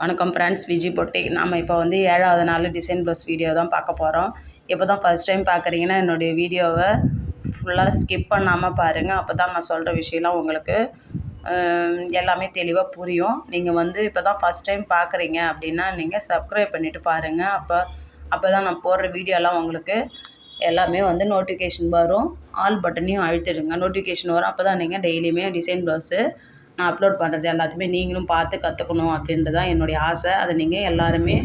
வணக்கம் ஃப்ரெண்ட்ஸ் விஜி பொட்டி. நம்ம இப்போ வந்து ஏழாவது நாள் டிசைன் ப்ளவுஸ் வீடியோ தான் பார்க்க போகிறோம் இப்போ தான் ஃபஸ்ட் டைம் பார்க்குறீங்கன்னா என்னுடைய வீடியோவை ஃபுல்லாக ஸ்கிப் பண்ணாமல் பாருங்கள் அப்போ தான் நான் சொல்கிற விஷயம்லாம் உங்களுக்கு எல்லாமே தெளிவாக புரியும். நீங்கள் வந்து இப்போ தான் ஃபஸ்ட் டைம் பார்க்குறீங்க அப்படின்னா நீங்கள் சப்ஸ்கிரைப் பண்ணிவிட்டு பாருங்கள் அப்போ அப்போ தான் நான் போடுற வீடியோலாம் உங்களுக்கு எல்லாமே வந்து நோட்டிஃபிகேஷன் வரும். ஆல் பட்டனையும் அழுத்திடுங்க. நோட்டிஃபிகேஷன் வரும். அப்போ தான் நீங்கள் டெய்லியுமே டிசைன் ப்ளவுஸு நான் அப்லோட் பண்ணுறது எல்லாத்தையுமே நீங்களும் பார்த்து கற்றுக்கணும் அப்படின்றது தான் என்னுடைய ஆசை. அதை நீங்கள் எல்லாருமே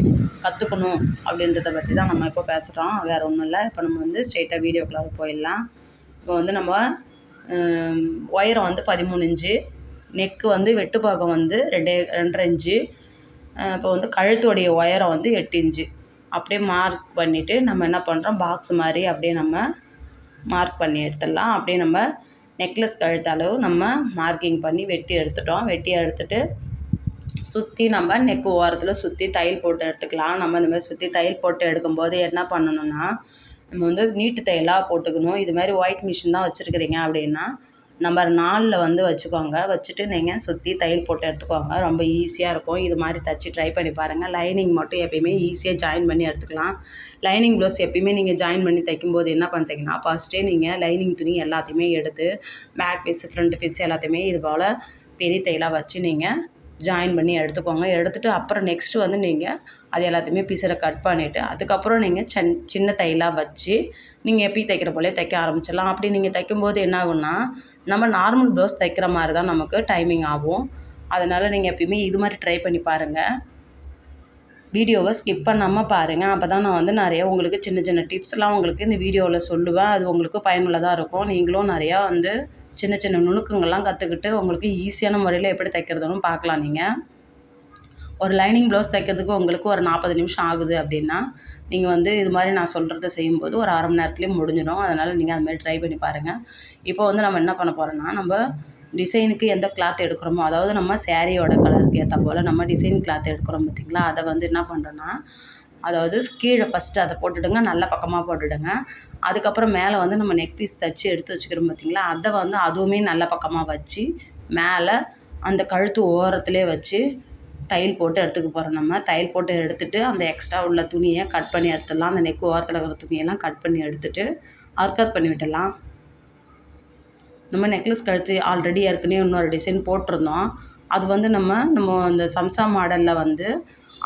கற்றுக்கணும் அப்படின்றத பற்றி தான் நம்ம இப்போ பேசுகிறோம் வேறு ஒன்றும் இல்லை. இப்போ நம்ம வந்து ஸ்ட்ரெயிட்டாக வீடியோக்குள்ளார போயிடலாம். இப்போ வந்து நம்ம உயரம் வந்து பதிமூணு இன்ச்சு நெக்கு வந்து வெட்டுப்பாகம் வந்து ரெண்டே ரெண்டரை இன்ச்சு இப்போ வந்து கழுத்துடைய உயரம் வந்து எட்டு இன்ச்சு. அப்படியே மார்க் பண்ணிவிட்டு நம்ம என்ன பண்ணுறோம் பாக்ஸ் மாதிரி அப்படியே நம்ம மார்க் பண்ணி எடுத்துடலாம். அப்படியே நம்ம நெக்லஸ் கழுத்து அளவு நம்ம மார்க்கிங் பண்ணி வெட்டி எடுத்துட்டோம். வெட்டி எடுத்துட்டு சுற்றி நம்ம நெக்கு ஓரத்தில் சுற்றி தையல் போட்டு எடுத்துக்கலாம். நம்ம இந்த மாதிரி சுற்றி தையல் போட்டு எடுக்கும்போது என்ன பண்ணணும்னா நம்ம வந்து நீட்டு தையலாக போட்டுக்கணும். இது மாதிரி ஒயிட் மிஷின் தான் வச்சுருக்கிறீங்க அப்படின்னா நம்பர் நாலில் வந்து வச்சுக்கோங்க. வச்சுட்டு நீங்கள் சுற்றி தையல் போட்டு எடுத்துக்கோங்க. ரொம்ப ஈஸியாக இருக்கும். இது மாதிரி தச்சு ட்ரை பண்ணி பாருங்கள் லைனிங் மட்டும் எப்பயுமே ஈஸியாக ஜாயின் பண்ணி எடுத்துக்கலாம். லைனிங் ப்ளவுஸ் எப்பயுமே நீங்கள் ஜாயின் பண்ணி தைக்கும்போது என்ன பண்ணுறீங்கன்னா ஃபஸ்ட்டே நீங்கள் லைனிங் துணி எல்லாத்தையுமே எடுத்து பேக் பீஸ் ஃப்ரண்ட் பீஸ் எல்லாத்தையுமே இது போல் பெரிய தையலாக வச்சு நீங்கள் ஜாயின் பண்ணி எடுத்துக்கோங்க. எடுத்துகிட்டு அப்புறம் நெக்ஸ்ட்டு வந்து நீங்கள் அது எல்லாத்தையுமே பீஸரை கட் பண்ணிவிட்டு அதுக்கப்புறம் நீங்கள் சன் சின்ன தையலாக வச்சு நீங்கள் எப்பயும் தைக்கிற போலே தைக்க ஆரம்பிச்சிடலாம். அப்படி நீங்கள் தைக்கும்போது என்ன ஆகும்னா நம்ம நார்மல் ப்ளவுஸ் தைக்கிற மாதிரி தான் நமக்கு டைமிங் ஆகும். அதனால் நீங்கள் எப்பயுமே இது மாதிரி ட்ரை பண்ணி பாருங்கள் வீடியோவை ஸ்கிப் பண்ணாமல் பாருங்கள் அப்போ தான் நான் வந்து நிறைய உங்களுக்கு சின்ன சின்ன டிப்ஸ்லாம் உங்களுக்கு இந்த வீடியோவில் சொல்லுவேன். அது உங்களுக்கு பயனுள்ளதாக இருக்கும். நீங்களும் நிறையா வந்து சின்ன சின்ன நுணுக்கங்கள்லாம் கற்றுக்கிட்டு உங்களுக்கு ஈஸியான முறையில் எப்படி தைக்கிறதுன்னு பார்க்கலாம் நீங்கள் ஒரு லைனிங் ப்ளவுஸ் தைக்கிறதுக்கு உங்களுக்கு ஒரு நாற்பது நிமிஷம் ஆகுது அப்படின்னா நீங்கள் வந்து இது மாதிரி நான் சொல்கிறத செய்யும்போது ஒரு அரை மணி நேரத்துலேயே முடிஞ்சிடும். அதனால் நீங்கள் அது மாதிரி ட்ரை பண்ணி பாருங்கள் இப்போ வந்து நம்ம என்ன பண்ண போகிறோன்னா நம்ம டிசைனுக்கு எந்த கிளாத் எடுக்கிறோமோ அதாவது நம்ம சேரீயோட கலருக்கு ஏற்ற போல் நம்ம டிசைன் கிளாத் எடுக்கிறோம் பார்த்திங்களா அதை வந்து என்ன பண்ணுறோன்னா அதாவது கீழே ஃபஸ்ட்டு அதை போட்டுடுங்க நல்ல பக்கமாக போட்டுடுங்க. அதுக்கப்புறம் மேலே வந்து நம்ம நெக் பீஸ் தைச்சி எடுத்து வச்சுக்கிறோம் பார்த்திங்களா அதை வந்து அதுவுமே நல்ல பக்கமாக வச்சு மேலே அந்த கழுத்து ஓரத்துலேயே வச்சு தையல் போட்டு எடுத்துக்க போகிறோம் நம்ம. தையல் போட்டு எடுத்துகிட்டு அந்த எக்ஸ்ட்ரா உள்ள துணியை கட் பண்ணி எடுத்துடலாம். அந்த நெக்கு ஓரத்தில் இருக்கிற துணியெல்லாம் கட் பண்ணி எடுத்துட்டு அர்க்கத் பண்ணி விட்டுடலாம். நம்ம நெக்லஸ் கழுத்து ஆல்ரெடி ஏற்கனவே இன்னொரு டிசைன் போட்டிருந்தோம். அது வந்து நம்ம நம்ம அந்த சம்சா மாடலில் வந்து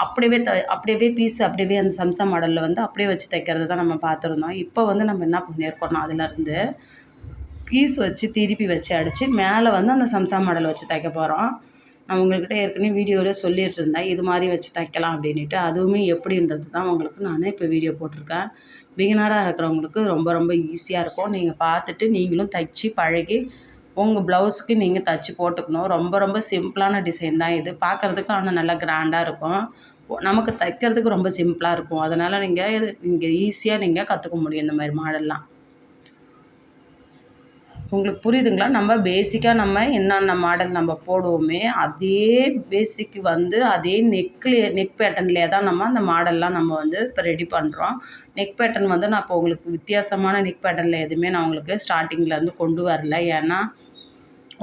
அப்படியே த அப்படியே பீஸ் அப்படியே அந்த சம்சா மாடலில் வந்து அப்படியே வச்சு தைக்கிறது தான் நம்ம பார்த்துருந்தோம். இப்போ வந்து நம்ம என்ன பண்ணியிருக்கோம்னா அதுலேருந்து பீஸ் வச்சு திருப்பி வச்சு அடித்து மேலே வந்து அந்த சம்சா மாடல் வச்சு தைக்க போகிறோம் நான் உங்கள்கிட்ட ஏற்கனவே வீடியோவில் சொல்லிட்டு இருந்தேன் இது மாதிரி வச்சு தைக்கலாம் அப்படின்ட்டு அதுவுமே எப்படின்றது தான் உங்களுக்கு நான் இப்போ வீடியோ போட்டிருக்கேன். பிகினராக இருக்கிறவங்களுக்கு ரொம்ப ரொம்ப ஈஸியாக இருக்கும். நீங்கள் பார்த்துட்டு நீங்களும் தைச்சி பழகி உங்கள் ப்ளவுஸுக்கு நீங்கள் தைச்சி போட்டுக்கணும். ரொம்ப ரொம்ப சிம்பிளான டிசைன் தான் இது. பார்க்குறதுக்கு ஆனால் நல்லா கிராண்டாக இருக்கும். நமக்கு தைக்கிறதுக்கு ரொம்ப சிம்பிளாக இருக்கும். அதனால் நீங்கள் இது நீங்கள் ஈஸியாக நீங்கள் கற்றுக்க முடியும் இந்த மாதிரி மாடல்லாம் உங்களுக்கு புரியுதுங்களா? நம்ம பேசிக்காக நம்ம என்னென்ன மாடல் நம்ம போடுவோமே அதே பேசிக் வந்து அதே நெக்லே நெக் பேட்டர்ன்லேயே தான் நம்ம அந்த மாடல்லாம் நம்ம வந்து இப்போ ரெடி பண்ணுறோம் நெக் பேட்டர்ன் வந்து நான் இப்போ உங்களுக்கு வித்தியாசமான நெக் பேட்டர்னில் எதுவுமே நான் உங்களுக்கு ஸ்டார்டிங்லேருந்து கொண்டு வரல. ஏன்னா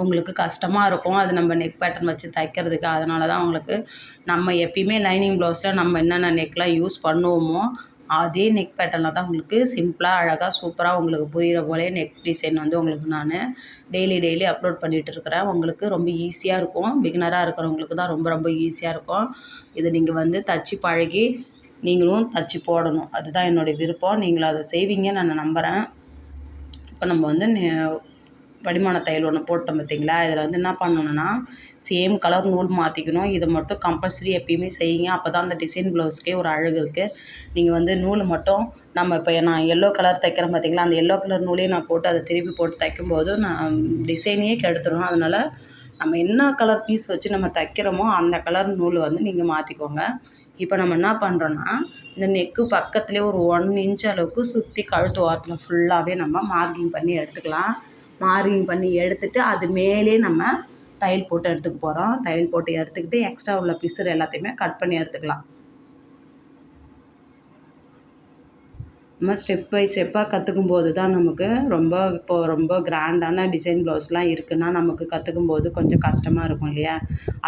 உங்களுக்கு கஷ்டமாக இருக்கும். அது நம்ம நெக் பேட்டர்ன் வச்சு தைக்கிறதுக்கு. அதனால தான் உங்களுக்கு நம்ம எப்பயுமே லைனிங் ப்ளவுஸில் நம்ம என்னென்ன நெக்லாம் யூஸ் பண்ணுவோமோ அதே நெக் பேட்டர்னில் தான் உங்களுக்கு சிம்பிளாக அழகாக சூப்பராக உங்களுக்கு புரிகிற போலே நெக் டிசைன் வந்து உங்களுக்கு நான் டெய்லி டெய்லி அப்லோட் பண்ணிகிட்டு இருக்கிறேன். உங்களுக்கு ரொம்ப ஈஸியாக இருக்கும். பிகினராக இருக்கிறவங்களுக்கு தான் ரொம்ப ரொம்ப ஈஸியாக இருக்கும். இதை நீங்கள் வந்து தச்சு பழகி நீங்களும் தச்சு போடணும். அதுதான் என்னுடைய விருப்பம். நீங்களும் அதை செய்வீங்கன்னு நான் நம்புகிறேன் இப்போ நம்ம வந்து வடிமான படிமான தையல் ஒன்று போட்டோம் பார்த்தீங்களா இதில் வந்து என்ன பண்ணணும்னா சேம் கலர் நூல் மாற்றிக்கணும் இதை மட்டும் கம்பல்சரி எப்பயுமே செய்யுங்க. அப்போ தான் அந்த டிசைன் ப்ளவுஸ்க்கே ஒரு அழகு இருக்குது நீங்கள் வந்து நூல் மட்டும் நம்ம இப்போ நான் எல்லோ கலர் தைக்கிறேன் பார்த்தீங்களா அந்த எல்லோ கலர் நூலையும் நான் போட்டு அதை திருப்பி போட்டு தைக்கும்போது நான் டிசைனையே கெடுத்துடும் அதனால் நம்ம என்ன கலர் பீஸ் வச்சு நம்ம தைக்கிறோமோ அந்த கலர் நூல் வந்து நீங்கள் மாற்றிக்கோங்க இப்போ நம்ம என்ன பண்ணுறோன்னா இந்த நெக்கு பக்கத்துலேயே ஒரு ஒன் இன்ச் அளவுக்கு சுற்றி கழுத்து ஓரத்தில் ஃபுல்லாகவே நம்ம மார்க்கிங் பண்ணி எடுத்துக்கலாம். மார்க்கிங் பண்ணி எடுத்துட்டு அது மேலே நம்ம தையல் போட்டு எடுத்துக்க போகிறோம் தையல் போட்டு எடுத்துக்கிட்டு எக்ஸ்ட்ரா உள்ள பிசுறு எல்லாத்தையுமே கட் பண்ணி எடுத்துக்கலாம். நம்ம ஸ்டெப் பை ஸ்டெப்பாக கற்றுக்கும் போது தான் நமக்கு ரொம்ப இப்போது ரொம்ப கிராண்டான டிசைன் ப்ளவுஸ்லாம் இருக்குன்னா நமக்கு கற்றுக்கும் போது கொஞ்சம் கஷ்டமாக இருக்கும் இல்லையா?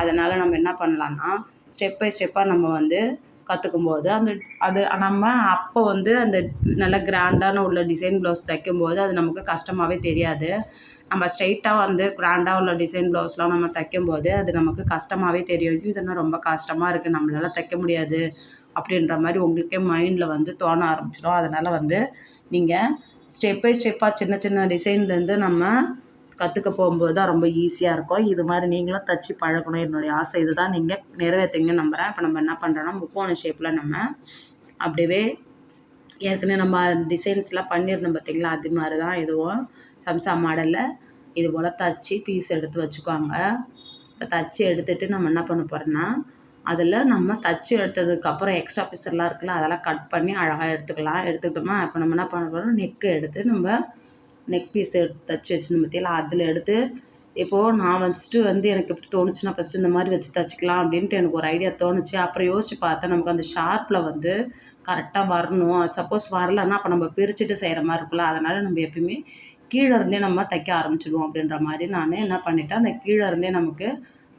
அதனால் நம்ம என்ன பண்ணலான்னா ஸ்டெப் பை ஸ்டெப்பாக நம்ம வந்து கற்றுக்கும் போது அந்த அது நம்ம அப்போ வந்து அந்த நல்ல கிராண்டான உள்ள டிசைன் ப்ளவுஸ் தைக்கும்போது அது நமக்கு கஷ்டமாகவே தெரியாது. நம்ம ஸ்ட்ரைட்டாக வந்து கிராண்டாக உள்ள டிசைன் ப்ளவுஸ்லாம் நம்ம தைக்கும்போது அது நமக்கு கஷ்டமாகவே தெரியும். இதெல்லாம் ரொம்ப கஷ்டமாக இருக்குது நம்மளால தைக்க முடியாது அப்படின்ற மாதிரி உங்களுக்கே மைண்டில் வந்து தோண ஆரம்பிச்சிடும். அதனால் வந்து நீங்கள் ஸ்டெப் பை ஸ்டெப்பாக சின்ன சின்ன டிசைன்லேருந்து நம்ம கற்றுக்க போகும்போது தான் ரொம்ப ஈஸியாக இருக்கும். இது மாதிரி நீங்களும் தச்சு பழகணும். என்னுடைய ஆசை இதுதான். நீங்கள் நிறைவேற்றுங்க நம்புகிறேன் இப்போ நம்ம என்ன பண்ணுறோன்னா முக்கோண ஷேப்பில் நம்ம அப்படியே ஏற்கனவே நம்ம டிசைன்ஸ்லாம் பண்ணியிருந்தோம் பார்த்திங்களா அது மாதிரி தான் இதுவும் சம்சா மாடலில். இது போல் தச்சு பீஸ் எடுத்து வச்சுக்கோங்க. இப்போ தச்சு எடுத்துகிட்டு நம்ம என்ன பண்ண போகிறோன்னா அதில் நம்ம தச்சு எடுத்ததுக்கப்புறம் எக்ஸ்ட்ரா பீஸெல்லாம் இருக்குல்ல அதெல்லாம் கட் பண்ணி அழகாக எடுத்துக்கலாம். எடுத்துக்கிட்டோமா இப்போ நம்ம என்ன பண்ண போகிறோம் நெக்கு எடுத்து நம்ம நெக் பீஸ் எடுத்து தச்சு வச்சுருந்தேன் பார்த்திங்களா அதில் எடுத்து இப்போது நான் ஃபஸ்ட்டு வந்து எனக்கு எப்படி தோணுச்சுன்னா ஃபஸ்ட்டு இந்த மாதிரி வச்சு தச்சுக்கலாம் அப்படின்ட்டு எனக்கு ஒரு ஐடியா தோணுச்சு. அப்புறம் யோசிச்சு பார்த்தேன் நமக்கு அந்த ஷார்ப்பில் வந்து கரெக்டாக வரணும். சப்போஸ் வரலன்னா அப்போ நம்ம பிரிச்சுட்டு செய்கிற மாதிரி இருக்குல்ல அதனால் நம்ம எப்பயுமே கீழே இருந்தே நம்ம தைக்க ஆரம்பிச்சிடுவோம் அப்படின்ற மாதிரி நான் என்ன பண்ணிட்டேன் அந்த கீழே இருந்தே நமக்கு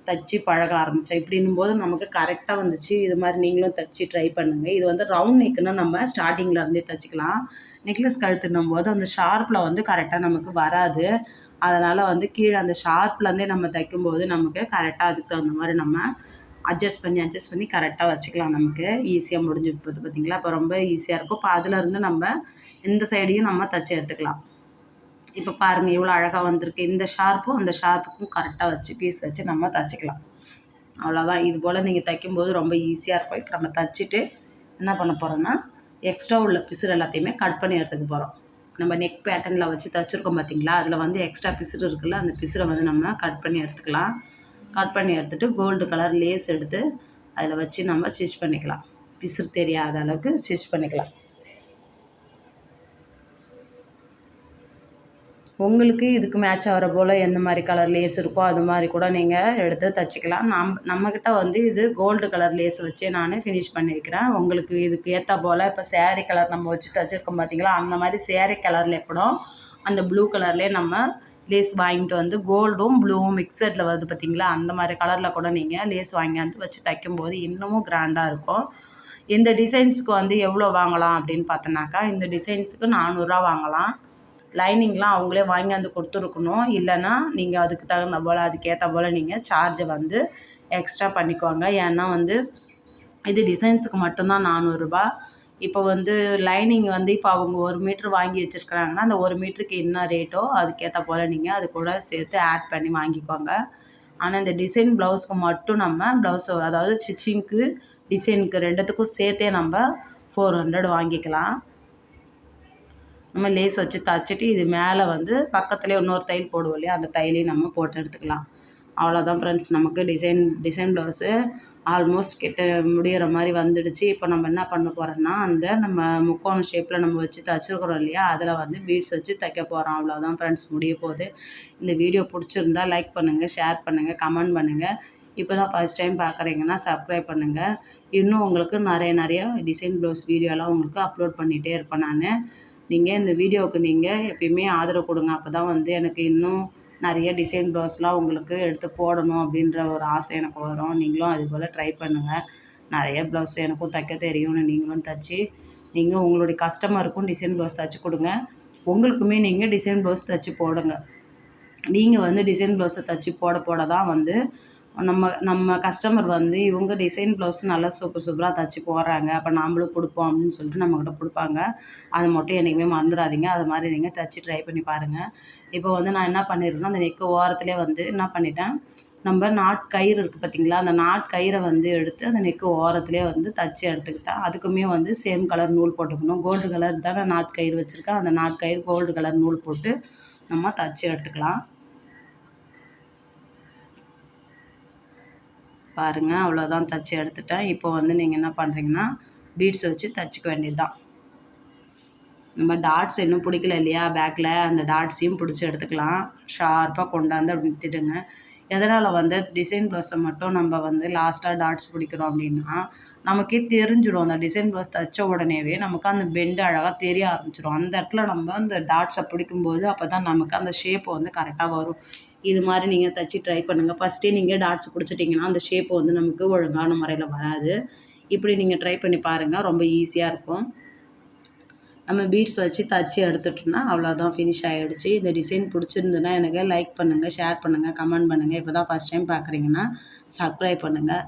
தச்சு பழக ஆரம்பித்தேன் இப்படின்னும் போது நமக்கு கரெக்டாக வந்துச்சு. இது மாதிரி நீங்களும் தச்சு ட்ரை பண்ணுங்கள் இது வந்து ரவுண்ட் நெக்குன்னா நம்ம ஸ்டார்டிங்கில் இருந்தே தச்சுக்கலாம். நெக்லஸ் கழுத்துனும் போது அந்த ஷார்ப்பில் வந்து கரெக்டாக நமக்கு வராது. அதனால் வந்து கீழே அந்த ஷார்ப்லேருந்தே நம்ம தைக்கும்போது நமக்கு கரெக்டாக அதுக்கு தகுந்த மாதிரி நம்ம அட்ஜஸ்ட் பண்ணி அட்ஜஸ்ட் பண்ணி கரெக்டாக வச்சுக்கலாம் நமக்கு. ஈஸியாக முடிஞ்சு போகுது பார்த்திங்களா இப்போ ரொம்ப ஈஸியாக இருக்கும். இப்போ அதிலருந்து நம்ம இந்த சைடையும் நம்ம தைச்சி எடுத்துக்கலாம். இப்போ பாருங்கள் இவ்வளோ அழகாக வந்திருக்கு. இந்த ஷார்ப்பும் அந்த ஷார்ப்புக்கும் கரெக்டாக வச்சு பீஸ் வச்சு நம்ம தைச்சிக்கலாம். அவ்வளோதான் இது போல் நீங்கள் தைக்கும்போது ரொம்ப ஈஸியாக இருக்கும். இப்போ நம்ம தைச்சிட்டு என்ன பண்ண போகிறோன்னா எக்ஸ்ட்ரா உள்ள பிசுறு எல்லாத்தையுமே கட் பண்ணி எடுத்துக்க போகிறோம் நம்ம நெக் பேட்டர்னில் வச்சு தைச்சிருக்கோம் பார்த்தீங்களா அதில் வந்து எக்ஸ்ட்ரா பிசுறு இருக்குல்ல அந்த பிசுரை வந்து நம்ம கட் பண்ணி எடுத்துக்கலாம். கட் பண்ணி எடுத்துகிட்டு கோல்டு கலர் லேஸ் எடுத்து அதில் வச்சு நம்ம ஸ்டிச் பண்ணிக்கலாம். பிசுறு தெரியாத அளவுக்கு ஸ்டிச் பண்ணிக்கலாம். உங்களுக்கு இதுக்கு மேட்ச் ஆகிற போல் எந்த மாதிரி கலர் லேஸ் இருக்கோ அது மாதிரி கூட நீங்கள் எடுத்து தைச்சிக்கலாம். நம் நம்மக்கிட்ட வந்து இது கோல்டு கலர் லேஸ் வச்சு நான் ஃபினிஷ் பண்ணியிருக்கிறேன் உங்களுக்கு இதுக்கு ஏற்ற போல் இப்போ சேரீ கலர் நம்ம வச்சு தைச்சிருக்கோம் பார்த்தீங்களா அந்த மாதிரி சேரீ கலரில் கூட அந்த ப்ளூ கலர்லேயே நம்ம லேஸ் வாங்கிட்டு வந்து கோல்டும் ப்ளூவும் மிக்சடில் வருது பார்த்தீங்களா அந்த மாதிரி கலரில் கூட நீங்கள் லேஸ் வாங்கியாந்து வச்சு தைக்கும்போது இன்னமும் கிராண்டாக இருக்கும். இந்த டிசைன்ஸுக்கு வந்து எவ்வளோ வாங்கலாம் அப்படின்னு பார்த்தோன்னாக்கா இந்த டிசைன்ஸுக்கு நானூறுரூவா வாங்கலாம். லைனிங்லாம் அவங்களே வாங்கியாந்து கொடுத்துருக்கணும். இல்லைன்னா நீங்கள் அதுக்கு தகுந்த போல் அதுக்கேற்ற போல் நீங்கள் சார்ஜை வந்து எக்ஸ்ட்ரா பண்ணிக்குவாங்க ஏன்னா வந்து இது டிசைன்ஸுக்கு மட்டும்தான் நானூறுரூபா இப்போ வந்து லைனிங் வந்து இப்போ அவங்க ஒரு மீட்ரு வாங்கி வச்சுருக்குறாங்கன்னா அந்த ஒரு மீட்டருக்கு என்ன ரேட்டோ அதுக்கேற்ற போல் நீங்கள் அது கூட சேர்த்து ஆட் பண்ணி வாங்கிப்பாங்க ஆனால் இந்த டிசைன் ப்ளவுஸ்க்கு மட்டும் நம்ம ப்ளவுஸ் அதாவது ஸ்டிச்சிங்க்கு டிசைனுக்கு ரெண்டுத்துக்கும் சேர்த்தே நம்ம ஃபோர் ஹண்ட்ரட் வாங்கிக்கலாம். நம்ம லேஸ் வச்சு தைச்சிட்டு இது மேலே வந்து பக்கத்துலேயே இன்னொரு தையல் போடுவோம் இல்லையா? அந்த தையலையும் நம்ம போட்டு எடுத்துக்கலாம். அவ்வளோதான் ஃப்ரெண்ட்ஸ் நமக்கு டிசைன் டிசைன் ப்ளவுஸு ஆல்மோஸ்ட் கிட்ட முடிகிற மாதிரி வந்துடுச்சு. இப்போ நம்ம என்ன பண்ண போகிறோன்னா அந்த நம்ம முக்கோண ஷேப்பில் நம்ம வச்சு தச்சுருக்குறோம் இல்லையா? அதில் வந்து பீட்ஸ் வச்சு தைக்க போகிறோம் அவ்வளோதான் ஃப்ரெண்ட்ஸ் முடிய போகுது. இந்த வீடியோ பிடிச்சிருந்தா லைக் பண்ணுங்கள் ஷேர் பண்ணுங்கள் கமெண்ட் பண்ணுங்கள் இப்போ தான் ஃபஸ்ட் டைம் பார்க்குறீங்கன்னா சப்ஸ்கிரைப் பண்ணுங்கள் இன்னும் உங்களுக்கு நிறைய நிறைய டிசைன் ப்ளவுஸ் வீடியோலாம் உங்களுக்கு அப்லோட் பண்ணிகிட்டே இருப்பேன் நான். நீங்கள் இந்த வீடியோவுக்கு நீங்கள் எப்பயுமே ஆதரவு கொடுங்க. அப்போ தான் வந்து எனக்கு இன்னும் நிறைய டிசைன் ப்ளவுஸ்லாம் உங்களுக்கு எடுத்து போடணும் அப்படின்ற ஒரு ஆசை எனக்கு வரும். நீங்களும் அது போல் ட்ரை பண்ணுங்கள் நிறைய ப்ளவுஸ் எனக்கும் தைக்க தெரியும்னு நீங்களும் தைச்சி நீங்கள் உங்களுடைய கஸ்டமருக்கும் டிசைன் ப்ளவுஸ் தைச்சி கொடுங்க. உங்களுக்குமே நீங்கள் டிசைன் ப்ளவுஸ் தைச்சி போடுங்க. நீங்கள் வந்து டிசைன் ப்ளவுஸை தைச்சி போட போட தான் வந்து நம்ம நம்ம கஸ்டமர் வந்து இவங்க டிசைன் ப்ளவுஸ் நல்லா சூப்பர் சூப்பராக தைச்சி போடுறாங்க. அப்போ நாமளும் கொடுப்போம் அப்படின்னு சொல்லிட்டு நம்மக்கிட்ட கொடுப்பாங்க. அதை மட்டும் என்றைக்குமே மறந்துடாதீங்க. அது மாதிரி நீங்கள் தைச்சி ட்ரை பண்ணி பாருங்கள் இப்போ வந்து நான் என்ன பண்ணியிருக்கேன்னா அந்த நெக்கு ஓரத்துலேயே வந்து என்ன பண்ணிட்டேன்? நம்ம நாட்கயிறு இருக்குது பார்த்திங்களா அந்த நாட்கயிறை வந்து எடுத்து அந்த நெக்கு ஓரத்துலேயே வந்து தைச்சி எடுத்துக்கிட்டேன். அதுக்குமே வந்து சேம் கலர் நூல் போட்டுக்கணும். கோல்டு கலர் தானே நாட்கயிறு வச்சுருக்கேன். அந்த நாட்கயிறு கோல்டு கலர் நூல் போட்டு நம்ம தைச்சி எடுத்துக்கலாம். பாருங்கள் அவ்வளோதான் தைச்சி எடுத்துட்டேன். இப்போ வந்து நீங்கள் என்ன பண்ணுறீங்கன்னா பீட்ஸ் வச்சு தைச்சிக்க வேண்டியது தான் நம்ம டாட்ஸ் இன்னும் பிடிக்கல இல்லையா? பேக்கில் அந்த டாட்ஸையும் பிடிச்சி எடுத்துக்கலாம். ஷார்ப்பாக கொண்டாந்து அப்படி திட்டுங்க எதனால் வந்து? டிசைன் ப்ளவுஸை மட்டும் நம்ம வந்து லாஸ்ட்டாக டாட்ஸ் பிடிக்கிறோம் அப்படின்னா நமக்கே தெரிஞ்சிடும். அந்த டிசைன் ப்ளவுஸ் தைச்ச உடனேவே நமக்கு அந்த பெண்டு அழகாக தெரிய ஆரம்பிச்சிடும் அந்த இடத்துல நம்ம அந்த டாட்ஸை பிடிக்கும்போது அப்போ தான் நமக்கு அந்த ஷேப் வந்து கரெக்டாக வரும். இது மாதிரி நீங்கள் தைச்சி ட்ரை பண்ணுங்கள் ஃபஸ்ட்டே நீங்கள் டாட்ஸ் பிடிச்சிட்டிங்கன்னா அந்த ஷேப் வந்து நமக்கு ஒழுங்கான முறையில் வராது. இப்படி நீங்கள் ட்ரை பண்ணி பாருங்கள் ரொம்ப ஈஸியாக இருக்கும். நம்ம பீட்ஸ் வச்சு தச்சு எடுத்துட்டோம்னா அவ்வளோதான் ஃபினிஷ் ஆகிடுச்சு இந்த டிசைன் பிடிச்சிருந்துன்னா எனக்கு லைக் பண்ணுங்கள் ஷேர் பண்ணுங்கள் கமெண்ட் பண்ணுங்கள் இப்போ தான் ஃபஸ்ட் டைம் பார்க்குறீங்கன்னா சப்ஸ்கிரைப் பண்ணுங்கள்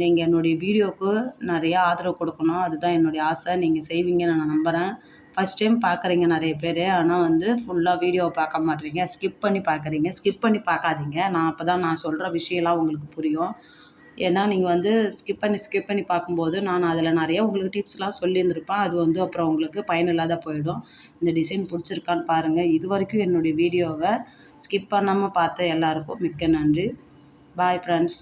நீங்கள் என்னுடைய வீடியோவுக்கு நிறையா ஆதரவு கொடுக்கணும். அதுதான் என்னுடைய ஆசை. நீங்கள் செய்வீங்கன்னு நான் நம்புகிறேன் ஃபஸ்ட் டைம் பார்க்குறீங்க நிறைய பேர். ஆனால் வந்து ஃபுல்லாக வீடியோவை பார்க்க மாட்டேறீங்க ஸ்கிப் பண்ணி பார்க்குறீங்க ஸ்கிப் பண்ணி பார்க்காதீங்க. நான் அப்போ தான் நான் சொல்கிற விஷயம்லாம் உங்களுக்கு புரியும். ஏன்னா நீங்கள் வந்து ஸ்கிப் பண்ணி ஸ்கிப் பண்ணி பார்க்கும்போது நான் அதில் நிறைய உங்களுக்கு டிப்ஸ்லாம் சொல்லியிருந்திருப்பேன். அது வந்து அப்புறம் உங்களுக்கு பயனில்லாத போயிடும். இந்த டிசைன் பிடிச்சிருக்கான்னு பாருங்கள் இது வரைக்கும் என்னுடைய வீடியோவை ஸ்கிப் பண்ணாமல் பார்த்த எல்லாருக்கும் மிக்க நன்றி. Bye friends